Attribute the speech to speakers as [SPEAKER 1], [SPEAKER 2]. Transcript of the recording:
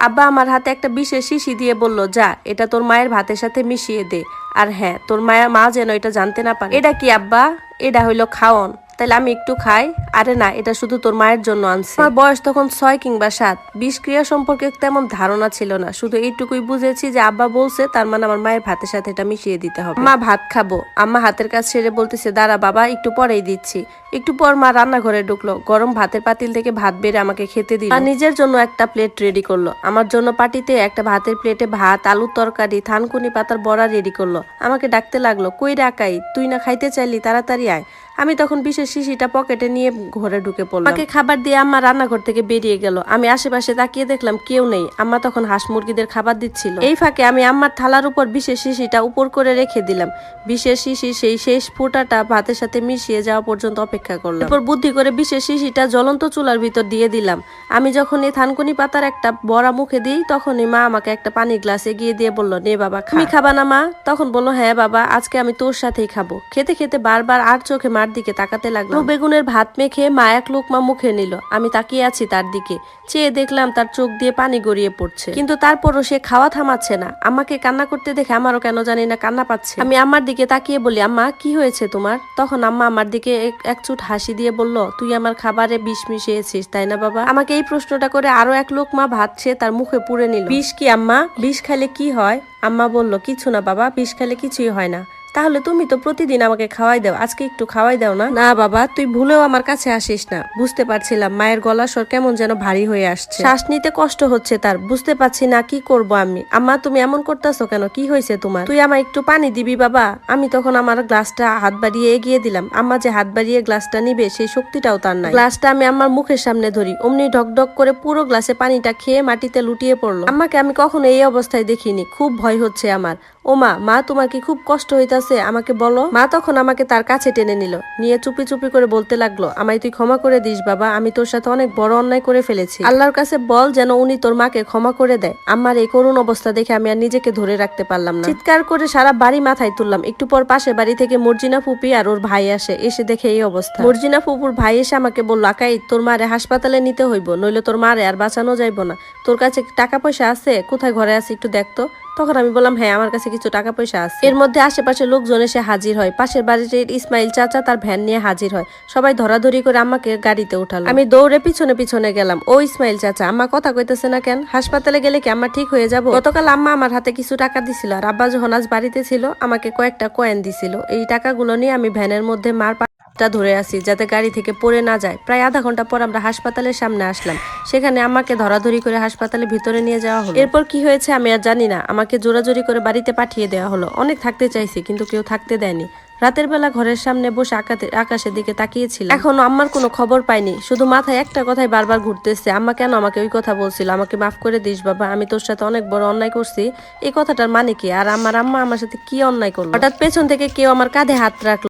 [SPEAKER 1] আব্বা আমার হাতে একটা বিশেষ শিশি দিয়ে বলল, যা, এটা তোর মায়ের ভাতের সাথে মিশিয়ে দে। আর হ্যাঁ তোর মায়া মা যেন এটা জানতে না পারে। এটা কি আব্বা? এটা হইল খাওয়ন তাহলে আমি একটু খাই। আরে না, এটা শুধু তোর মায়ের জন্য আনছি। আমার বয়স তখন ছয় কিংবা সাত। বিষক্রিয়া সম্পর্কে তেমন ধারণা ছিল না। শুধু এইটুকুই বুঝেছি যে আব্বা বলছে, তার মানে আমার মায়ের ভাতের সাথে এটা মিশিয়ে দিতে হবে। মা ভাত খাব। আম্মা হাতের কাজ সেরে বলতেছে, দাঁড়া বাবা, একটু পরেই দিচ্ছি। একটু পর মা রান্নাঘরে ঢুকলো। গরম ভাতের পাতিল থেকে ভাত বেড়ে আমাকে খেতে দিল। আর নিজের জন্য একটা প্লেট রেডি করল। আমার জন্য পাটিতে একটা ভাতের প্লেটে ভাত, আলুর তরকারি, থানকুনি পাতার বড়া রেডি করল। আমাকে ডাকতে লাগল, কই রাকাই তুই না খাইতে চাইলি, তাড়াতাড়ি আয়। আমি তখন বিশেষ শিশিটা পকেটে নিয়ে ঘরে ঢুকে পড়লাম। আমাকে খাবার দিয়ে আম্মা রান্নাঘর থেকে বেরিয়ে গেল। আমি আশেপাশে তাকিয়ে দেখলাম কেউ নেই। আম্মা তখন হাঁস মুরগিদের খাবার দিচ্ছিল। এই ফাঁকে আমি আম্মার থালার উপর বিশেষ শিশিটা উপর করে রেখে দিলাম। বিশেষ শিশি সেই শেষ ফোঁটাটা ভাতের সাথে মিশিয়ে যাওয়া পর্যন্ত অপেক্ষা করলাম। এরপর বুদ্ধি করে বিশেষ শিশিটা জ্বলন্ত চুলার ভিতর দিয়ে দিলাম। আমি যখন এই থানকুনি পাতার একটা বড়া মুখে দিই, তখনই মা আমাকে একটা পানির গ্লাস এগিয়ে দিয়ে বলল, নে বাবা, খা। তুমি খাবা না মা? তখন বলল হ্যাঁ বাবা, আজকে আমি তোর সাথেই খাব। খেতে খেতে বারবার আর চোখে মার দিকে তাকাতে লাগল বেগুনের ভাত মেখে মা এক লোকমা মুখে নিল। আমি তাকিয়ে আছি তার দিকে। চেয়ে দেখলাম তার চোখ দিয়ে পানি গড়িয়ে পড়ছে। কিন্তু তারপরও সে খাওয়া থামাচ্ছে না। আমাকে কান্না করতে দেখে আমারও কেন জানি না কান্না পাচ্ছে। আমি আমার দিকে তাকিয়ে বলি আম্মা কি হয়েছে তোমার? তখন আম্মা আমার দিকে এক- চুট হাসি দিয়ে বলল তুই আমার খাবারে বিষ মিশিয়েছিস তাই না বাবা? আমাকে এই প্রশ্নটা করে আরও এক লোক মা ভাত সে তার মুখে পুড়ে নিল। বিষ কি আম্মা? বিষ খাইলে কি হয়? আম্মা বলল কিছু না বাবা বিষ খাইলে কিছুই হয় না। তাহলে তুমি তো প্রতিদিন আমাকে খাওয়াই দাও। আজকে একটু খাওয়াই দাও না? না বাবা, তুই ভুলেও আমার কাছে আসিস না। বুঝতে পারছিলাম মায়ের গলা স্বর কেমন যেন ভারী হয়ে আসছে। শ্বাস নিতে কষ্ট হচ্ছে তার। বুঝতে পারছি না কি করব আমি। আম্মা, তুমি এমন করতেছো কেন? কি হয়েছে তোমার? তুই আমায় একটু পানি দিবি বাবা? আমি তখন আমার গ্লাসটা হাত বাড়িয়ে এগিয়ে দিলাম। আম্মা যে হাত বাড়িয়ে গ্লাসটা নিবে সেই শক্তিটাও তার নাই। গ্লাসটা আমি আমার মুখের সামনে ধরি। অমনি ঢক ঢক করে পুরো গ্লাসে পানিটা খেয়ে মাটিতে লুটিয়ে পড়ল। আম্মাকে আমি কখনো এই অবস্থায় দেখিনি। খুব ভয় হচ্ছে আমার। ও মা মা, তোমার কি খুব কষ্ট হইতাছে? আমাকে বলো। মা তখন আমাকে তার কাছে টেনে নিল। নিয়ে চুপি চুপি করে বলতে লাগল, আমায় তুই ক্ষমা করে দিস বাবা, আমি তোর সাথে অনেক বড় অন্যায় করে ফেলেছি। আল্লাহর কাছে বল যেন উনি তোর মাকে ক্ষমা করে দেয়। আমার এই করুণ অবস্থা দেখে আমি আর নিজেকে ধরে রাখতে পারলাম না। চিৎকার করে সারা বাড়ি মাথায় তুললাম। একটু পর পাশে বাড়ি থেকে মর্জিনা ফুপি আর ওর ভাই আসে, এসে দেখে এই অবস্থা। মর্জিনা ফুপুর ভাই এসে আমাকে বলল, আকাই, তোর মারে হাসপাতালে নিতে হইব, নইলে তোর মারে আর বাঁচানো যাইব না। তোর কাছে টাকা পয়সা আছে, কোথায় ঘরে আছে একটু দেখতো তখন আমি বললাম হ্যাঁ আমার কাছে কিছু টাকা পয়সা আছে। এর মধ্যে আশেপাশে লোকজন এসে হাজির হয়। পাশের বাড়িতে ইসমাইল চাচা তার ভ্যান নিয়ে হাজির হয়। সবাই ধরাধরি করে আমাকে গাড়িতে উঠালো। আমি দৌড়ে পিছনে পিছনে গেলাম। ও ইসমাইল চাচা, আম্মা কথা কইতেছে না কেন? হাসপাতালে গেলে কি আমার ঠিক হয়ে যাব? গতকাল আম্মা আমার হাতে কিছু টাকা দিছিল আর আব্বা যখন আজ বাড়িতে ছিল, আমাকে কয়েকটা কয়েন দিছিল। এই টাকাগুলো নিয়ে আমি ভ্যানের মধ্যে মার টা ধরে আসি যাতে গাড়ি থেকে পড়ে না যায়। প্রায় আধা ঘণ্টা পর আমরা হাসপাতালের সামনে আসলাম। সেখানে আমাকে ধরাধরি করে হাসপাতালে ভিতরে নিয়ে যাওয়া হলো। এরপর কি হয়েছে আমি আর জানি না। আমাকে জোরাজোরি করে বাড়িতে পাঠিয়ে দেওয়া হলো। অনেক থাকতে চাইছি, কিন্তু কেউ থাকতে দেয়নি। রাতের বেলা ঘরের সামনে বসে আকাশের দিকে তাকিয়েছিলাম। এখনও আম্মার কোনো খবর পাইনি। শুধু মাথায় একটা কথাই বারবার ঘুরতেছে, আম্মা, কেন আমাকে ওই কথা বলছিল? আমাকে মাফ করে দিস বাবা, আমি তোর সাথে অনেক বড় অন্যায় করছি। এই কথাটার মানে কি? আর আমার আম্মা আমার সাথে কি অন্যায় করল? হঠাৎ পেছন থেকে কেউ আমার কাঁধে হাত রাখল।